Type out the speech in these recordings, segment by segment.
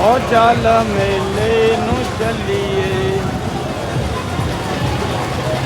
ਉਹ ਚੱਲ ਮੇਲੇ ਨੂੰ ਚੱਲੀਏ।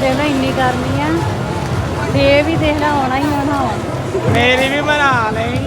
ਦੇਖੋ ਇੰਨੀ ਗਰਮੀ ਆ। ਤੇ ਵੀ ਦੇਖ ਲੈ ਹੋਣਾ ਹੀ ਹੋਣਾ। ਮੇਰੀ ਵੀ ਬਣਾ ਲਈ।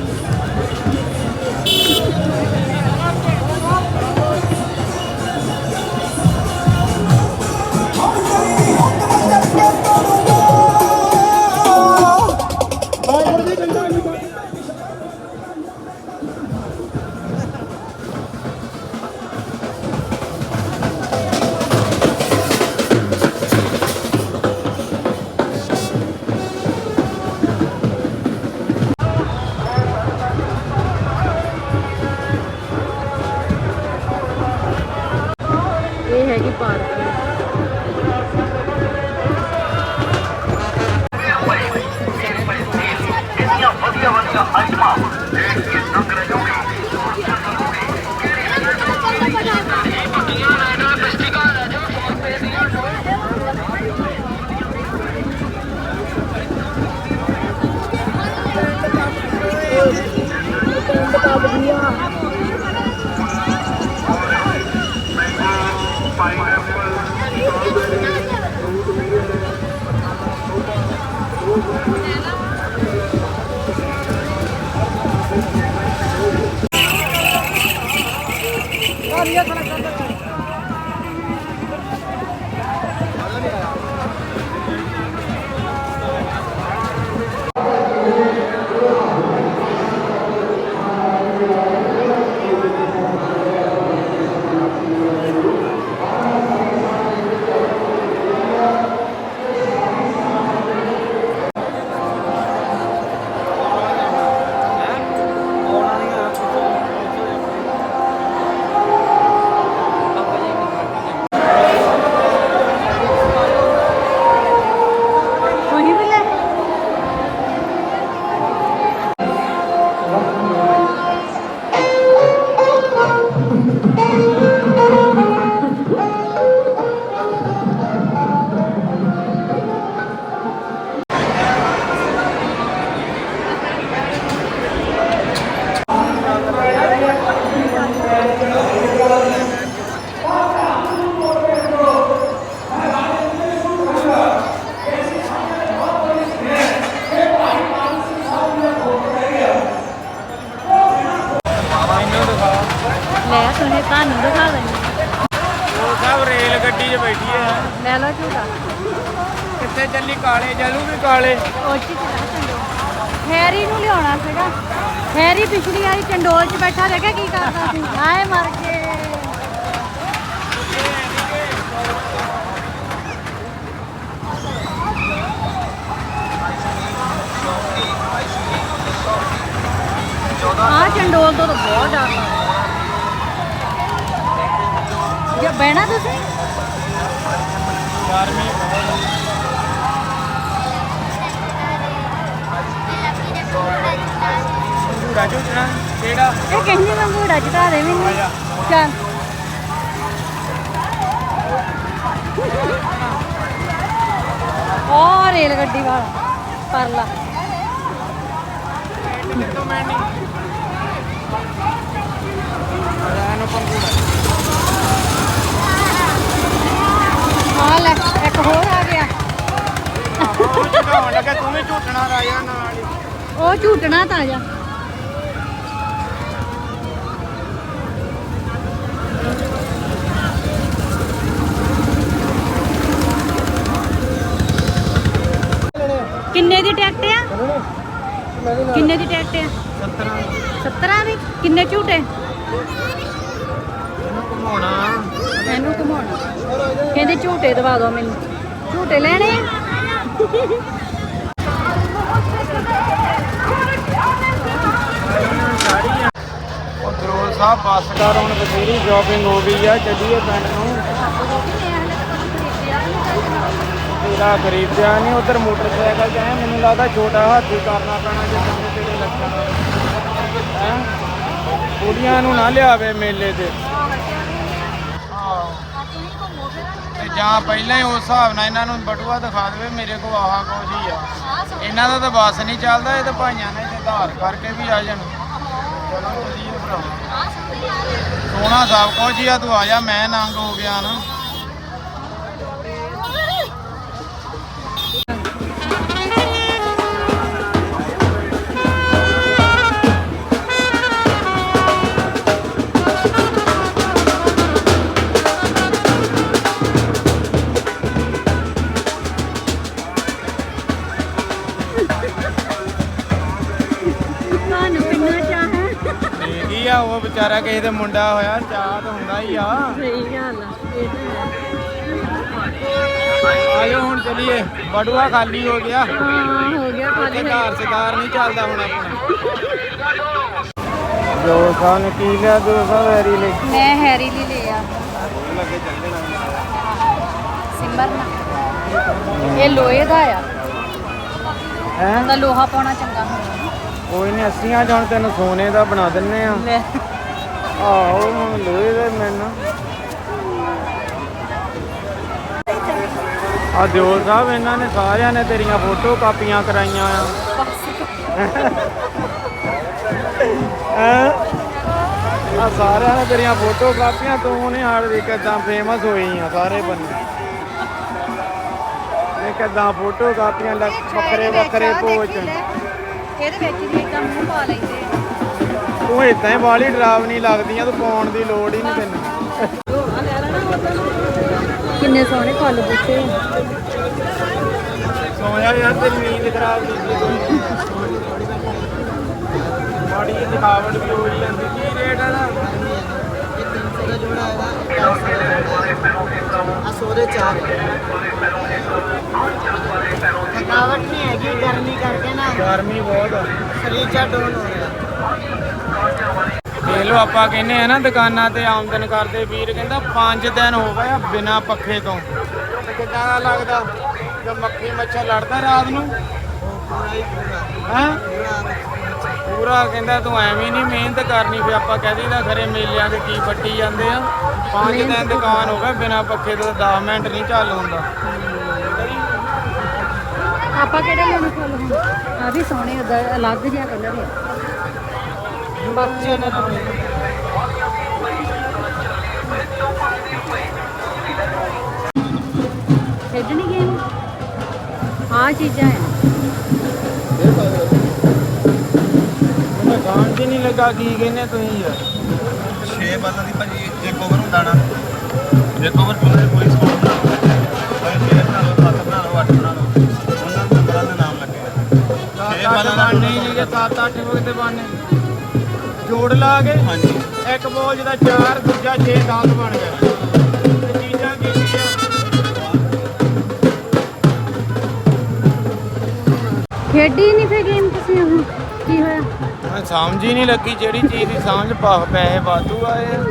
ਪਿਛਲੀ 'ਚ ਬੈਠਾ ਦੇਖਿਆ ਕੀ ਕਰਦਾ ਸੀ? ਹਾਏ ਮਰ ਗਏ। ਆ ਚੰਡੋਲ ਤੋਂ ਤਾਂ ਬਹੁਤ ਡਰ ਜੇ ਬਹਿਣਾ ਤੁਸੀਂ? ਗਰਮੀ ਬਹੁਤ ਝੂੜਾ ਝੂਟਣਾ ਕਿਹੜਾ? ਇਹ ਕਹਿੰਦੀ ਮੈਂ ਘੋੜਾ ਚੜਾ ਦੇ ਮੈਨੂੰ। ਆਜਾ। ਚੱਲ। ਉਹ ਰੇਲ ਗੱਡੀ ਵਾਲਾ। ਪਰਲਾ ਪੰਗੂੜਾ ਆ ਲੈ ਇੱਕ ਹੋਰ ਆ ਗਿਆ। ਉਹ ਝੁਕਾਉਣ ਲੱਗਾ ਤੂੰ ਵੀ ਝੂਟਣਾ ਰਾਜਾ ਨਾਲ ਹੀ। ਉਹ ਝੂਟਣਾ ਤਾਂ ਜਾ। ਕਿੰਨੇ ਦੀ ਟਿਕਟ ਆ? ਕਿੰਨੇ ਦੀ ਟਿਕਟ ਆ? 17 17 ਦੀ। ਕਿੰਨੇ ਝੂਟੇ? ਇਹਨੂੰ ਘੁਮਾਉਣਾ। ਇਹਨੂੰ ਘੁਮਾਉਣਾ ਕਹਿੰਦੇ ਝੂਟੇ ਦਵਾ ਦਿਓ ਮੈਨੂੰ। ਝੂਟੇ ਲੈਣੇ ਆ? ਸਾਹਿਬ, ਬੱਸ ਕਰ, ਹੁਣ ਬਥੇਰੀ ਸ਼ਾਪਿੰਗ ਹੋ ਗਈ ਆ, ਚੱਲੀਏ ਪਿੰਡ ਨੂੰ। ਤੇਰਾ ਖਰੀਦਿਆ ਨਹੀਂ, ਉਧਰ ਮੋਟਰਸਾਈਕਲ ਜਾਏ ਮੈਨੂੰ ਲੱਗਦਾ ਛੋਟਾ ਹਾਥੀ ਕਰਨਾ ਪੈਣਾ ਜੇ ਸਾਨੂੰ ਤੇਰੇ ਲੱਗਣਾ ਹੈ? ਕੁੜੀਆਂ ਨੂੰ ਨਾ ਲਿਆਵੇ ਮੇਲੇ ਤੇ। ਤੇ ਜਾਂ ਪਹਿਲਾਂ ਹੀ ਉਸ ਹਿਸਾਬ ਨਾਲ ਇਹਨਾਂ ਨੂੰ ਬਟੂਆ ਦਿਖਾ ਦੇਵੇ, ਮੇਰੇ ਕੋਲ ਆਹ ਕੁਝ ਹੀ ਆ। ਇਹਨਾਂ ਦਾ ਤਾਂ ਬੱਸ ਨਹੀਂ ਚੱਲਦਾ, ਇਹ ਤਾਂ ਭਾਈਆਂ ਨੇ ਤੇ ਆਧਾਰ ਕਰਕੇ ਵੀ ਆ ਜਾਣ। ਚਲੋ ਚੱਲੀਏ ਭਰਾ। ਸੋਨਾ ਸਭ ਕੁਝ ਹੀ ਆ, ਤੂੰ ਆ ਜਾ, ਮੈਂ ਨੰਗ ਹੋ ਗਿਆ ਨਾ। ਕਿਸੇ ਦੇ ਮੁੰਡਾ ਹੋਇਆ ਚਾਹ ਤਾਂ ਹੁੰਦਾ ਹੀ ਆ। ਸਹੀ ਗੱਲ ਆ ਇਹ ਤਾਂ ਹੈ। ਆਜੋ ਹੁਣ ਚਲੀਏ ਬੜੂਆ ਖਾਲੀ ਹੋ ਗਿਆ। ਹਾਂ ਹੋ ਗਿਆ ਤੇ ਘਰ ਸਰਕਾਰ ਨਹੀਂ ਚੱਲਦਾ ਹੁਣ ਆਪਣਾ। ਜੋ ਸਾਨ ਕੀ ਲਿਆ ਜੋ ਸਾ ਵੈਰੀ ਲਈ। ਮੈਂ ਹੈਰੀ ਲਈ ਲਿਆ ਲੱਗੇ ਚੱਲਦੇ ਸਿੰਬਰ ਨਾ ਇਹ ਲੋਹੇ ਦਾ ਆ। ਹੈ? ਉਹਦਾ ਲੋਹਾ ਪਾਉਣਾ ਚੰਗਾ ਹੁੰਦਾ। ਕੋਈ ਨਹੀਂ ਅੱਸੀਆਂ ਜਾਣ ਤੈਨੂੰ ਸੋਨੇ ਦਾ ਬਣਾ ਦਿੰਨੇ ਆ। ਲੈ। ਆਹੋ ਹੁਣ ਲੋਹੇ ਦਾ ਮੈਨੂੰ ਆ ਦਿਓਲ ਸਾਹਿਬ ਇਹਨਾਂ ਨੇ ਸਾਰਿਆਂ ਨੇ ਤੇਰੀਆਂ ਫੋਟੋ ਕਾਪੀਆਂ ਕਰਾਈਆਂ ਆ। ਆ ਸਾਰਿਆਂ ਨੇ ਤੇਰੀਆਂ ਫੋਟੋ ਕਾਪੀਆਂ ਤੂੰ ਨੇ ਹਾਲ ਵੀ ਕਿਦਾਂ ਫੇਮਸ ਹੋਈ ਆ ਸਾਰੇ ਬੰਦੇ। ਨੇ ਕਿਦਾਂ ਫੋਟੋ ਕਾਪੀਆਂ ਲੱਗ ਵੱਖਰੇ ਵੱਖਰੇ ਪੋਚ ਇਹਦੇ ਵਿੱਚ ਵੀ ਮੂੰਹ ਪਾ ਲੈਂਦੇ ਆ। ਤੂੰ ਇਦਾਂ ਹੀ ਬਾਲੀ ਡਰਾਵਣੀ ਲੱਗਦੀਆਂ ਤੂੰ ਪਾਉਣ ਦੀ ਲੋੜ ਹੀ ਨਹੀਂ ਤੈਨੂੰ। ਕਿੰਨੇ ਸੋਹਣੇ ਫੁੱਲ ਬੂਟੇ ਸੋਇਆ ਯਾਰ ਤੇਰੀ ਨੀਂਦ ਖਰਾਬ ਕੀਤੀ ਕੋਈ ਬਾਡੀ ਦੀ ਥਕਾਵਟ ਵੀ ਹੋ ਜਾਂਦੀ। ਕੀ ਰੇਟ ਆ ਦਾ ਸੋਦੇ ਚਾਰ। ਥਕਾਵਟ ਨਹੀਂ ਹੈਗੀ ਗਰਮੀ ਕਰਕੇ ਨਾ। ਗਰਮੀ ਬਹੁਤ ਆ। ਸਰੀਰ ਚਾ ਡੋਨ ਹੋ ਰਿਹਾ। ਲਓ ਆਪਾਂ ਕਹਿੰਦੇ ਆ ਨਾ ਦੁਕਾਨਾਂ ਤੇ ਆਮਦਨ ਕਰਦੇ ਵੀਰ ਕਹਿੰਦਾ 5 ਦਿਨ ਹੋ ਗਏ ਆ ਬਿਨਾ ਪੱਖੇ ਤੋਂ। ਕਿੱਦਾਂ ਦਾ ਲੱਗਦਾ? ਜਦ ਮੱਖੀ ਮੱਛਰ ਲੜਦਾ ਰਾਤ ਨੂੰ? ਪੂਰਾ ਹੀ ਕਹਿੰਦਾ ਤੂੰ ਐਵੇਂ ਨਹੀਂ ਮਿਹਨਤ ਕਰਨੀ ਫਿਰ ਆਪਾਂ ਕਹਿ ਦਈਦਾ ਖਰੇ ਮੇਲਿਆਂ ਦੇ ਕੀ ਵੱਟੀ ਜਾਂਦੇ ਆ। 5 ਦਿਨ ਦੁਕਾਨ ਹੋ ਗਏ ਬਿਨਾ ਪੱਖੇ ਤੋਂ 10 ਮਿੰਟ ਨਹੀਂ ਚੱਲ ਹੁੰਦਾ। ਆਪਾਂ ਕਿਹੜੇ ਲੈਣੇ ਫੁੱਲ ਹੁਣ ਆ ਵੀ ਸੋਹਣੇ ਅਲੱਗ ਜਿਹਾ ਕਲਰ ਹੈ ਬੱਚੇ ਨੇ ਖੇਡਣੀ ਗੇਮ ਆ ਚੀਜ਼ਾਂ ਆ ਮੈਨੂੰ ਸਮਝ ਹੀ ਨਹੀਂ ਲੱਗਾ ਕੀ ਕਹਿੰਦੇ ਤੁਸੀਂ ਯਾਰ? 6 ਬਾਲਾਂ ਦੀ ਭਾਜੀ ਇੱਕ ਓਵਰ ਹੁੰਦਾ ਨਾ। ਇੱਕ ਓਵਰ ਪੂਰੇ ਕੋਈ ਸਕੋਰ ਲਓ ਭਾਈ ਛੇ ਬਣਾ ਲਓ ਸੱਤ ਬਣਾ ਲਓ ਅੱਠ ਬਣਾ ਲਓ। ਉਹਨਾਂ ਦੇ ਨੰਬਰਾਂ ਦੇ ਨਾਮ ਲੱਗੇ ਆ। ਛੇ ਬਾਲਾਂ ਦਾ ਹੀ ਨਹੀਂ ਕਿ 7-8 ਵਕਤ ਦੇ ਬਣਨੇ ਜੋੜ ਲਾ ਕੇ ਹਾਂਜੀ ਇੱਕ ਬੋਲ ਜਿਹਦਾ 4 ਦੂਜਾ 6 10 ਬਣ ਗਿਆ। ਤੇ ਚੀਜ਼ਾਂ ਆ ਖੇਡੀ ਨਹੀਂ ਫੇ ਗੇਮ ਤੁਸੀਂ ਉਹ ਕੀ ਹੋਇਆ? ਮੈਨੂੰ ਸਮਝ ਹੀ ਨਹੀਂ ਲੱਗੀ ਜਿਹੜੀ ਚੀਜ਼ ਦੀ ਸਮਝ ਪਾ ਪੈਸੇ ਵਾਧੂ ਆਏ ਆ।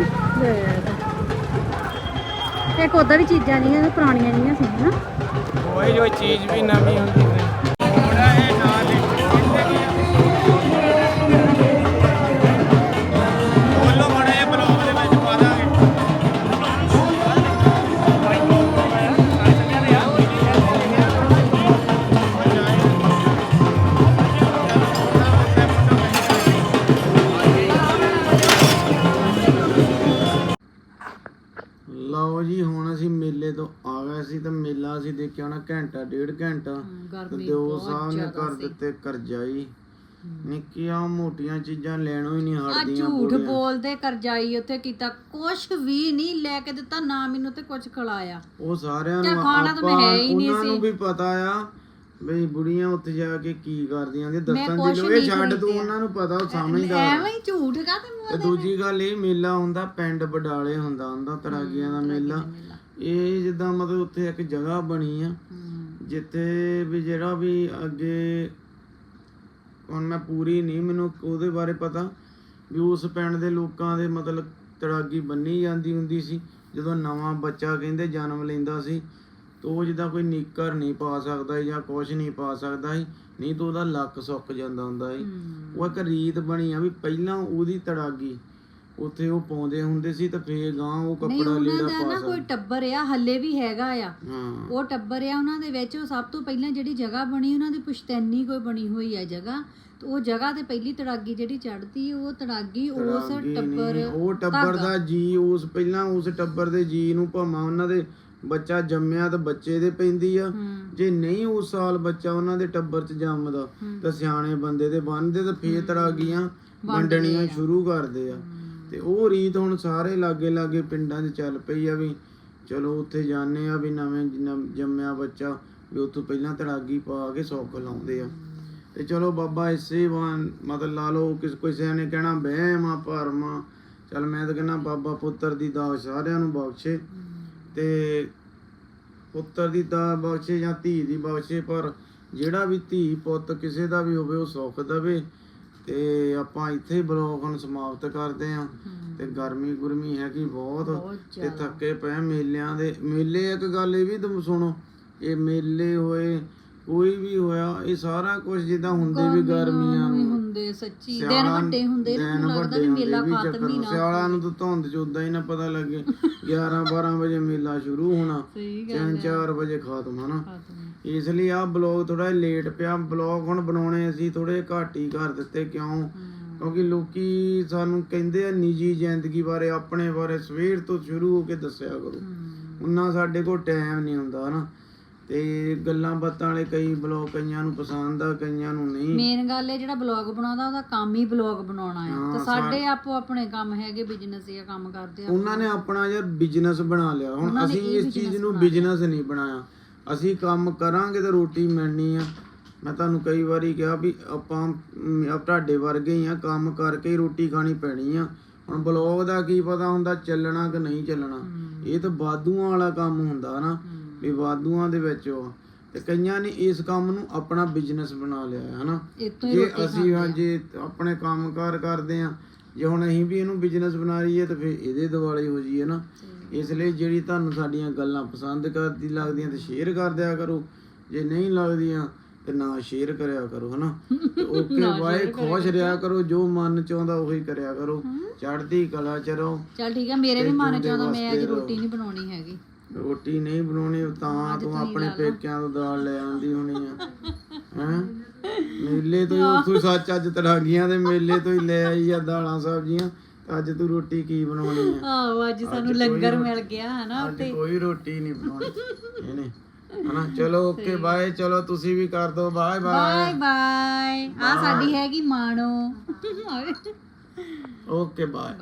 ਇੱਕ ਉਦਾਂ ਵੀ ਚੀਜ਼ਾਂ ਨਹੀਂ ਪੁਰਾਣੀਆਂ ਜੀਆਂ ਸੀ ਨਾ ਕੋਈ ਜੋ ਚੀਜ਼ ਵੀ ਨਵੀਂ ਹੁੰਦੀ। ਘੰਟਾ ਡੇਢ ਘੰਟਾ ਤੇ ਦੋ ਸਾਹਿਬ ਨੇ ਕਰ ਦਿੱਤੇ ਕਰਜਾਈ ਨਿੱਕੀਆਂ ਮੋਟੀਆਂ ਚੀਜ਼ਾਂ ਲੈਣੋਂ ਹੀ ਨਹੀਂ ਆ ਹਟਦੀਆਂ ਝੂਠ ਕੁੜੀਆਂ। ਬੋਲਦੇ ਕਰਜਾਈ ਉੱਥੇ ਕੀਤਾ ਕੁਛ ਵੀ ਨਹੀਂ ਲੈ ਕੇ ਦਿੱਤਾ ਨਾ ਮੈਨੂੰ ਤੇ ਕੁਛ ਖਿਲਾਇਆ ਉਹ ਸਾਰਿਆਂ ਨੂੰ ਖਾਣਾ ਤਾਂ ਮੈਂ ਹੈ ਹੀ ਨਹੀਂ ਉਹਨਾਂ ਨੂੰ ਸੀ। ਵੀ ਪਤਾ ਆ ਬਈ ਬੁੜੀਆਂ ਉੱਥੇ ਜਾ ਕੇ ਕੀ ਕਰਦੀਆਂ ਨੇ ਦੱਸਣ ਦੀ ਲੋੜ ਇਹ ਛੱਡ ਤੂੰ। ਉਹਨਾਂ ਨੂੰ ਪਤਾ ਉਹ ਸਮਝਦਾਰ ਆ। ਐਵੇਂ ਹੀ ਝੂਠ ਕਾ ਤੇ ਤੇ ਦੂਜੀ ਗੱਲ ਇਹ ਮੇਲਾ ਹੁੰਦਾ ਪਿੰਡ ਬਡਾਲੇ ਹੁੰਦਾ ਹੁੰਦਾ ਤਰਾਗੀਆਂ ਦਾ ਮੇਲਾ ਇਹ ਜਿੱਦਾਂ ਮਤਲਬ ਉੱਥੇ ਇੱਕ ਜਗ੍ਹਾ ਬਣੀ ਆ ਜਿੱਥੇ ਵੀ ਜਿਹੜਾ ਵੀ ਅੱਗੇ ਹੁਣ ਮੈਂ ਪੂਰੀ ਨਹੀਂ ਮੈਨੂੰ ਉਹਦੇ ਬਾਰੇ ਪਤਾ ਵੀ ਉਸ ਪਿੰਡ ਦੇ ਲੋਕਾਂ ਦੇ ਮਤਲਬ ਤੜਾਗੀ ਬੰਨੀ ਜਾਂਦੀ ਹੁੰਦੀ ਸੀ ਜਦੋਂ ਨਵਾਂ ਬੱਚਾ ਕਹਿੰਦੇ ਜਨਮ ਲੈਂਦਾ ਸੀ ਤਾਂ ਉਹ ਜਿੱਦਾਂ ਕੋਈ ਨੀਕਰ ਨਹੀਂ ਪਾ ਸਕਦਾ ਜਾਂ ਕੁਝ ਨਹੀਂ ਪਾ ਸਕਦਾ ਸੀ ਨਹੀਂ ਤਾਂ ਉਹਦਾ ਲੱਕ ਸੁੱਕ ਜਾਂਦਾ ਹੁੰਦਾ ਸੀ। ਉਹ ਇੱਕ ਰੀਤ ਬਣੀ ਆ ਵੀ ਪਹਿਲਾਂ ਉਹਦੀ ਤੜਾਗੀ ਉੱਥੇ ਉਹ ਪਾਉਂਦੇ ਹੁੰਦੇ ਸੀ ਤਾਂ ਫੇਰ ਗਾਂ ਉਹ ਨਹੀਂ ਕੱਪੜਾ ਉਹਨਾਂ ਲੀੜਾ ਦਾ ਪਾ ਨਾ ਕੋਈ ਸਕਦੇ। ਟੱਬਰ ਆ ਹੱਲੇ ਵੀ ਹੈਗਾ ਆ। ਹਾਂ। ਉਹ ਟੱਬਰ ਆ ਉਹਨਾਂ ਦੇ ਵਿੱਚ ਉਹ ਸਭ ਤੋਂ ਪਹਿਲਾਂ ਜਿਹੜੀ ਜਗ੍ਹਾ ਬਣੀ ਉਹਨਾਂ ਦੀ ਪੁਸ਼ਤੈਨੀ ਕੋਈ ਬਣੀ ਹੋਈ ਆ ਜਗ੍ਹਾ। ਤੇ ਉਹ ਜਗ੍ਹਾ ਤੇ ਪਹਿਲੀ ਤੜਾਗੀ ਜਿਹੜੀ ਚੜਦੀ ਉਹ ਤੜਾਗੀ ਉਸ ਟੱਬਰ ਉਹ ਟੱਬਰ ਦਾ ਜੀ ਉਸ ਪਹਿਲਾਂ ਉਸ ਟੱਬਰ ਦੇ ਜੀ ਨੂੰ ਭਾਵੇਂ ਉਹਨਾਂ ਦੇ ਬੱਚਾ ਜੰਮਿਆ ਤਾਂ ਬੱਚੇ ਦੇ ਪੈਂਦੀ ਆ। ਜੇ ਨਹੀਂ ਉਸ ਸਾਲ ਬੱਚਾ ਉਹਨਾਂ ਦੇ ਟੱਬਰ 'ਚ ਜੰਮਦਾ ਤਾਂ ਸਿਆਣੇ ਬੰਦੇ ਦੇ ਬੰਨਦੇ ਤਾਂ ਫੇਰ ਤੜਾਗੀਆਂ ਵੰਡਣੀਆਂ ਸ਼ੁਰੂ ਕਰਦੇ ਆ। ਤੇ ਉਹ ਰੀਤ ਹੁਣ ਸਾਰੇ ਲਾਗੇ ਲਾਗੇ ਪਿੰਡਾਂ 'ਚ ਚੱਲ ਪਈ ਆ ਵੀ ਚਲੋ ਉੱਥੇ ਜਾਂਦੇ ਆ ਵੀ ਨਵੇਂ ਜਨਮ- ਜੰਮਿਆ ਬੱਚਾ ਵੀ ਉੱਥੋਂ ਪਹਿਲਾਂ ਤੜਾਗੀ ਪਾ ਕੇ ਸੌਕ ਲਾਉਂਦੇ ਆ। ਤੇ ਚਲੋ ਬਾਬਾ ਇਸੇ ਵਾਂ ਮਤਲਬ ਲਾ ਲਓ ਕਿਸ ਕਿਸੇ ਨੇ ਕਹਿਣਾ ਵਹਿਮ ਆ, ਭਰਮ ਆ। ਚਲ ਮੈਂ ਤਾਂ ਕਹਿੰਦਾ ਬਾਬਾ ਪੁੱਤਰ ਦੀ ਦਾਤ ਸਾਰਿਆਂ ਨੂੰ ਬਖਸ਼ੇ। ਤੇ ਪੁੱਤਰ ਦੀ ਦਾਤ ਬਖਸ਼ੇ ਜਾਂ ਧੀ ਦੀ ਬਖਸ਼ੇ, ਪਰ ਜਿਹੜਾ ਵੀ ਧੀ ਪੁੱਤ ਕਿਸੇ ਦਾ ਵੀ ਹੋਵੇ ਉਹ ਸੁੱਖ ਦੇਵੇ। ਤੇ ਆਪਾਂ ਇੱਥੇ ਬਲੌਗ ਹੁਣ ਸਮਾਪਤ ਕਰਦੇ ਆਂ ਤੇ ਗਰਮੀ ਗੁਰਮੀ ਹੈਗੀ ਬਹੁਤ। ਬਹੁਤ ਤੇ ਥੱਕੇ ਪਏ ਮੇਲਿਆਂ ਦੇ। ਮੇਲੇ ਇੱਕ ਗੱਲ ਇਹ ਵੀ ਤੁਮ ਸੁਣੋ ਇਹ ਮੇਲੇ ਹੋਏ ਕੋਈ ਵੀ ਹੋਇਆ ਇਹ ਸਾਰਾ ਕੁਝ ਜਿੱਦਾਂ ਹੁੰਦੇ ਵੀ ਗਰਮੀਆਂ ਨੂੰ। ਹੁੰਦੇ ਸੱਚੀ। ਦਿਨ ਵੱਡੇ ਹੁੰਦੇ ਨੇ ਦਿਨ ਮੈਨੂੰ ਲੱਗਦਾ ਵੀ ਮੇਲਾ ਖਾਤਮ ਹੀ ਨਾ ਸਿਆਲਾਂ ਨੂੰ ਤਾਂ ਧੁੰਦ ਚ ਉਦਾਂ ਹੀ ਨਾ ਪਤਾ ਲੱਗੇ 11 12 ਵਜੇ ਮੇਲਾ ਸ਼ੁਰੂ ਹੋਣਾ ਸਹੀ 3-4 ਵਜੇ ਖਤਮ ਹਨਾ? ਇਸ ਲਈ ਆਹ ਬਲੌਗ ਥੋੜਾ ਲੇਟ ਪਿਆ ਬਲੌਗ ਹੁਣ ਬਣਾਉਣੇ ਅਸੀਂ ਥੋੜੇ ਘੱਟ ਹੀ ਕਰ ਦਿੱਤੇ ਕਿਉਂ? ਕਿਉਂਕਿ ਲੋਕੀ ਸਾਨੂੰ ਕਹਿੰਦੇ ਆ ਨਿੱਜੀ ਜ਼ਿੰਦਗੀ ਬਾਰੇ ਆਪਣੇ ਬਾਰੇ ਸਵੇਰ ਤੋਂ ਸ਼ੁਰੂ ਹੋ ਕੇ ਦੱਸਿਆ ਕਰੋ। ਉਹਨਾਂ ਸਾਡੇ ਕੋਲ ਟਾਈਮ ਨਹੀਂ ਹੁੰਦਾ ਹਨਾ? ਤੇ ਗੱਲਾਂ ਬਾਤਾਂ ਵਾਲੇ ਕਈ ਬਲੌਗ ਕਈਆਂ ਨੂੰ ਪਸੰਦ ਆ ਕਈਆਂ ਨੂੰ ਨਹੀਂ। ਮੇਨ ਗੱਲ ਹੈ ਜਿਹੜਾ ਬਲੌਗ ਬਣਾਉਂਦਾ ਉਹਦਾ ਕੰਮ ਹੀ ਬਲੌਗ ਬਣਾਉਣਾ ਆ। ਤੇ ਸਾਡੇ ਆਪੋ ਆਪਣੇ ਕੰਮ ਹੈਗੇ ਬਿਜ਼ਨਸ ਇਹ ਕੰਮ ਕਰਦੇ ਆ ਉਹਨਾਂ ਨੇ ਆਪਣਾ ਯਾਰ ਬਿਜ਼ਨਸ ਬਣਾ ਲਿਆ। ਹੁਣ ਅਸੀਂ ਇਸ ਚੀਜ਼ ਨੂੰ ਬਿਜ਼ਨਸ ਨਹੀਂ ਬਣਾਇਆ। ਅਸੀਂ ਕੰਮ ਕਰਾਂਗੇ ਤੇ ਰੋਟੀ ਮਿਲਣੀ ਆ। ਮੈਂ ਤੁਹਾਨੂੰ ਕਈ ਵਾਰੀ ਕਿਹਾ ਵੀ ਆਪਾਂ ਤੁਹਾਡੇ ਵਰਗੇ ਹੀ ਆ ਕੰਮ ਕਰਕੇ ਹੀ ਰੋਟੀ ਖਾਣੀ ਪੈਣੀ ਆ। ਹੁਣ ਬਲੌਗ ਦਾ ਕੀ ਪਤਾ ਹੁੰਦਾ ਚੱਲਣਾ ਕਿ ਨਹੀਂ ਚੱਲਣਾ। ਇਹ ਤਾਂ ਵਾਧੂਆਂ ਵਾਲਾ ਕੰਮ ਹੁੰਦਾ ਨਾ। ਵੀ ਵਾਧੂਆਂ ਦੇ ਵਿੱਚ ਉਹ ਤੇ ਕਈਆਂ ਨੇ ਇਸ ਕੰਮ ਨੂੰ ਆਪਣਾ ਬਿਜ਼ਨਸ ਬਣਾ ਲਿਆ ਹੈ ਹਨਾ? ਹੀ ਜੇ ਅਸੀਂ ਹਾਂ ਜੇ ਆਪਣੇ ਕੰਮਕਾਰ ਕਰਦੇ ਆ ਜੇ ਹੁਣ ਅਸੀਂ ਵੀ ਇਹਨੂੰ ਬਿਜ਼ਨਸ ਬਣਾ ਲਈਏ ਤਾਂ ਫਿਰ ਇਹਦੇ ਦਿਵਾਲੇ ਹੋ ਜਾਈਏ ਨਾ। ਇਸ ਲਈ ਜਿਹੜੀ ਤੁਹਾਨੂੰ ਸਾਡੀਆਂ ਗੱਲਾਂ ਪਸੰਦ ਕਰਦੀ ਲੱਗਦੀਆਂ ਤੇ ਸ਼ੇਅਰ ਕਰ ਦਿਆ ਕਰੋ। ਜੇ ਨਹੀਂ ਲੱਗਦੀਆਂ ਤੇ ਨਾ ਸ਼ੇਅਰ ਕਰਿਆ ਕਰੋ ਹਨਾ? ਓਕੇ ਬਾਏ ਖੁਸ਼ ਰਿਹਾ ਕਰੋ ਜੋ ਮਨ ਚਾਹੁੰਦਾ ਉਹੀ ਕਰਿਆ ਕਰੋ। ਚੜ੍ਹਦੀ ਕਲਾ ਚ ਰਹੋ। ਚੱਲ ਠੀਕ ਆ ਮੇਰੇ ਵੀ ਮਨ ਚਾਹੁੰਦਾ ਮੈਂ ਅੱਜ। ਰੋਟੀ ਨਹੀਂ ਬਣਾਉਣੀ ਹੈਗੀ। ਰੋਟੀ ਨਹੀਂ ਬਣਾਉਣੀ ਤਾਂ ਤੂੰ ਆਪਣੇ ਪੇਕਿਆਂ ਤੋਂ ਦਾਲ ਲੈ ਆਂਦੀ ਹੋਣੀ ਆ। ਹੈਂ? ਮੇਲੇ ਤੋਂ ਹੀ ਉੱਥੋਂ ਸੱਚ ਅੱਜ ਤੜਾਗੀਆਂ ਦੇ ਮੇਲੇ ਤੋਂ ਹੀ ਲੈ ਆਈ ਆ ਦਾਲਾਂ ਸਬਜ਼ੀਆਂ ਅੱਜ ਤੂੰ ਰੋਟੀ ਕੀ ਬਣਾਉਣੀ ਆ? ਆਹੋ ਅੱਜ ਸਾਨੂੰ ਲੰਗਰ ਮਿਲ ਗਿਆ ਹਨਾ ਅੱਜ ਕੋਈ ਰੋਟੀ ਨਹੀਂ ਬਣਾਉਣੀ। ਇਹਨੇ ਹਨਾ? ਚਲੋ ਓਕੇ ਬਾਏ। ਚਲੋ ਤੁਸੀਂ ਵੀ ਕਰ ਦਿਓ। Bye bye. Bye bye. ਆ ਸਾਡੀ ਹੈਗੀ ਮਾਣੋ। Okay bye.